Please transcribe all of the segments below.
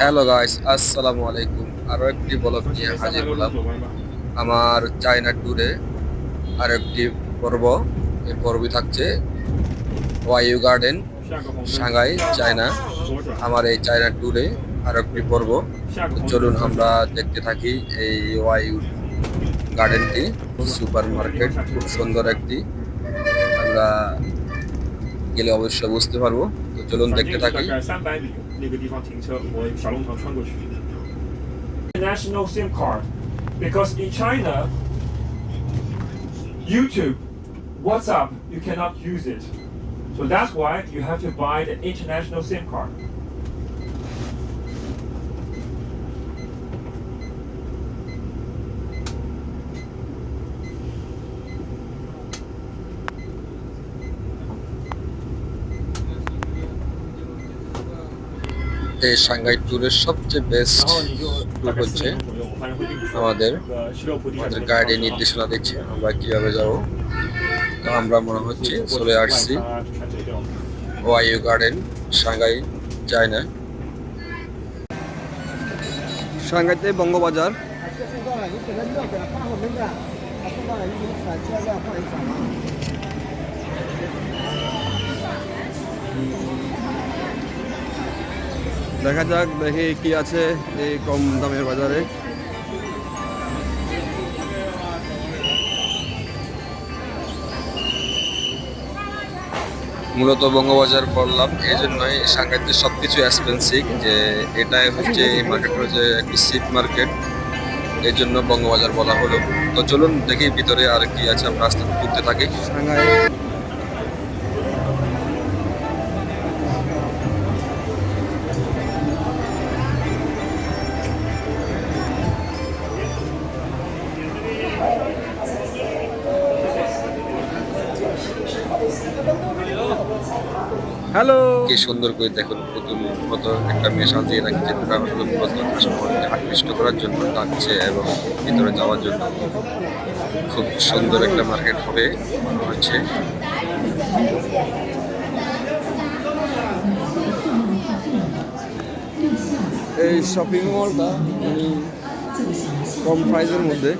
Hello guys আসসালামু আলাইকুম আরও একটি ব্লগ নিয়ে হাজির হলাম। আমার চায়না ট্যুরে আর একটি পর্ব। এই পর্বই থাকছে ওয়াইউ গার্ডেন সাংহাই চায়না আমার এই চায়না ট্যুরে আর একটি পর্ব। চলুন আমরা দেখতে থাকি এই ওয়াইউ গার্ডেনটি সুপার মার্কেট খুব সুন্দর একটি। আমরা গেলে অবশ্যই বুঝতে পারবো। চলুন দেখতে থাকি। National SIM card. Because in China YouTube WhatsApp you cannot use it. So that's why you have to buy the international SIM card. মধ্যে সাংঘাই ট্যুরের সবচেয়ে বেস্ট ট্যুর হচ্ছে আমাদের আমাদের গাইডের নির্দেশনা দিচ্ছে আমরা কীভাবে যাব তো আমরা মনে হচ্ছে চলে আসছি ওয়াইও গার্ডেন সাংঘাই যাই চায়না সাংঘাইতে বঙ্গবাজার দেখা যাক দেখি কি আছে এই কম দামের বাজারে। মূলত বঙ্গবাজার বললাম এই জন্যই সাংঘাতিক সব কিছু এক্সপেন্সিভ যে এটাই হচ্ছে এই মার্কেট হচ্ছে একটি সিপ মার্কেট এই জন্য বঙ্গবাজার বলা হলো। তো চলুন দেখি ভিতরে আর কি আছে আমরা আস্তে আস্তে ঘুরতে থাকি। হ্যালো। কি সুন্দর করে দেখুন পুতুল মতো একটা মেয়ে সাজিয়ে রাখছে আসলে মূলত কাস্টমারকে আকৃষ্ট করার জন্য ডাকছে এবং ভিতরে যাওয়ার জন্য খুব সুন্দর একটা মার্কেট হবে মনে হচ্ছে এই শপিং মলটা কম প্রাইসের মধ্যে।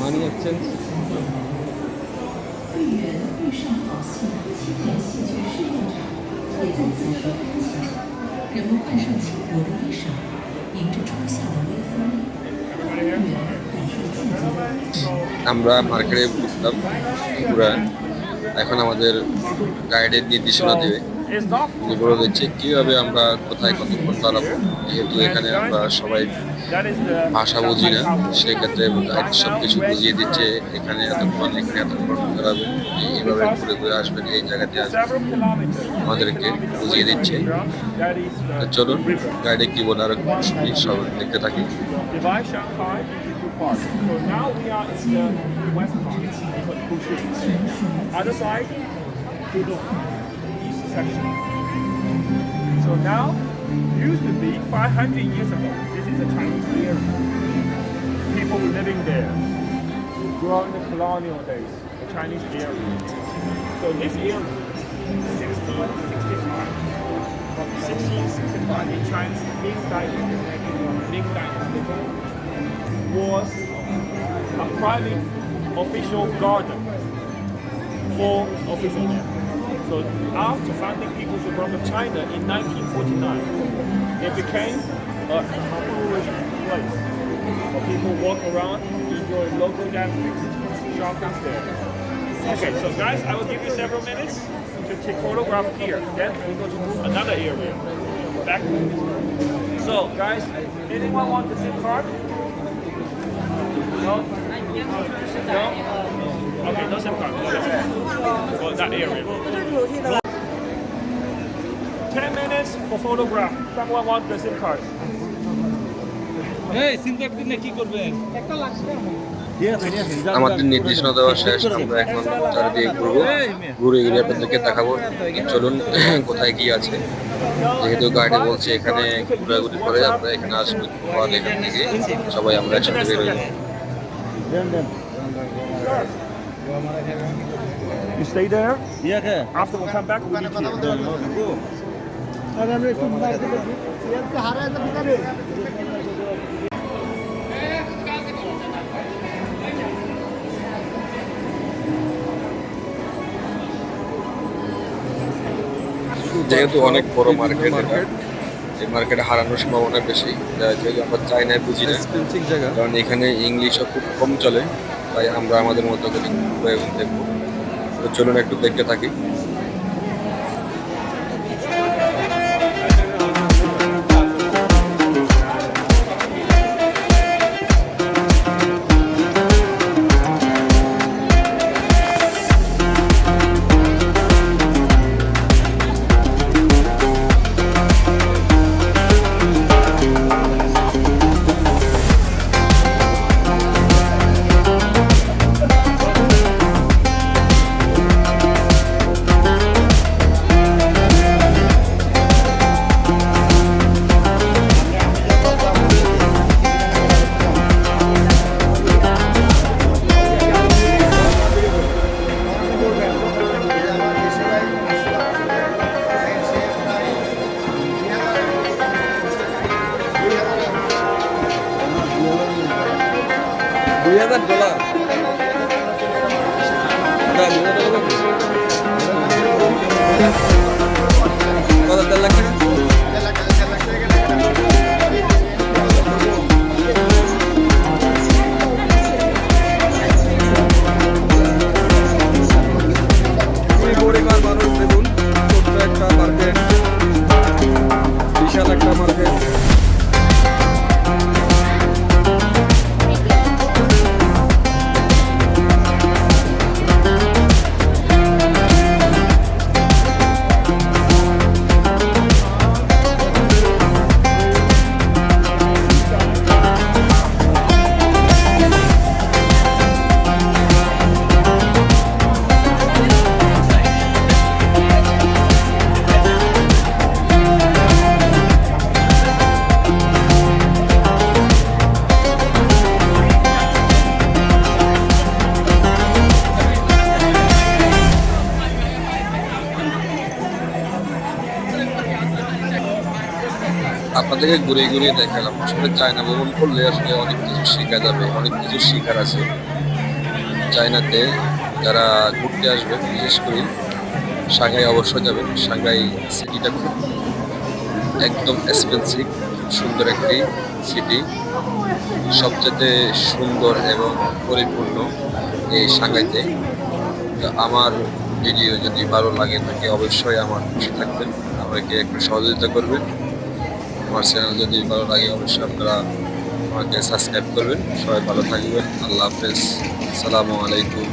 মানি এক্সচেঞ্জ 会员遇上好戏，七点戏剧试验场也在此时开启。人们换上轻薄的衣裳，迎着初夏的微风，会员感受季节的 আমরা মার্কেটে ঘুরতাম পুরা এখন আমাদের গাইডের নির্দেশনা দেবে উনি কীভাবে আমরা কোথায় কতক্ষণ দাঁড়াবো যেহেতু এখানে আমরা সবাই ভাষা বুঝি না সেক্ষেত্রে গাইড সব কিছু বুঝিয়ে দিচ্ছে এখানে এতক্ষণ এখানে এতক্ষণ দাঁড়াবে এইভাবে ঘুরে ঘুরে আসবেন এই জায়গাতে আমাদেরকে বুঝিয়ে দিচ্ছে। চলুন গাইডে কি বলে আরও সব দেখতে থাকি. Other side, section. So now, used to be 500 years ago, this is a Chinese area. People living there during the colonial days, the Chinese area. So this area, 1665, from 1665 in Ming Dynasty, Ming Dynasty was a private official garden for officials. So after founding People's Republic of China in 1949, it became a tourist place for people walk around, enjoy local dances, shop downstairs. Okay, so guys, I will give you several minutes to take photograph here. Then we go to another area. Back. So guys, anyone want to SIM card? No? No? Okay, SIM card. Okay. For that area. Ten minutes for photograph. Someone want the SIM card? আমাদের নির্দেশনা দেওয়া শেষ আমরা এখন চারিদিকে ঘুরবো ঘুরে ঘুরে আপনাদেরকে দেখাবো চলুন কোথায় কি আছে যেহেতু গাড়ি বলছে এখানে ঘোরাঘুরি করে আমরা এখানে আসব এখান থেকে সবাই আমরা একসাথে বেরোই You stay there. Iya ke? After we come back, we meet here. যেহেতু অনেক বড় মার্কেট এটা এই মার্কেটে হারানোর সম্ভাবনা বেশি যেহেতু আমরা চাইনায় বুঝি না কারণ এখানে ইংলিশও খুব কম চলে তাই আমরা আমাদের মতো করে ঘুরে এবং চলুন একটু দেখতে থাকি। দুই হাজার ডলার। কত দেড় লাখ আপনাদেরকে ঘুরিয়ে ঘুরিয়ে দেখালাম। আসলে চায়না ভ্রমণ করলে আসলে অনেক কিছু শেখা যাবে, অনেক কিছু শেখার আছে। চায়নাতে যারা ঘুরতে আসবে বিশেষ করে সাংহাই অবশ্যই যাবেন। সাংহাই সিটিটা খুব একদম এক্সপেন্সিভ খুব সুন্দর একটি সিটি সবচেয়ে সুন্দর এবং পরিপূর্ণ এই সাংহাইতে। আমার ভিডিও যদি ভালো লাগে থাকে অবশ্যই আমার খুশি থাকবেন। আমাকে একটু সহযোগিতা করবেন। আমার চ্যানেল যদি ভালো লাগে, অবশ্যই আপনারা আমাকে সাবস্ক্রাইব করবেন। সবাই ভালো থাকবেন। আল্লাহ হাফেজ। আসসালামু আলাইকুম।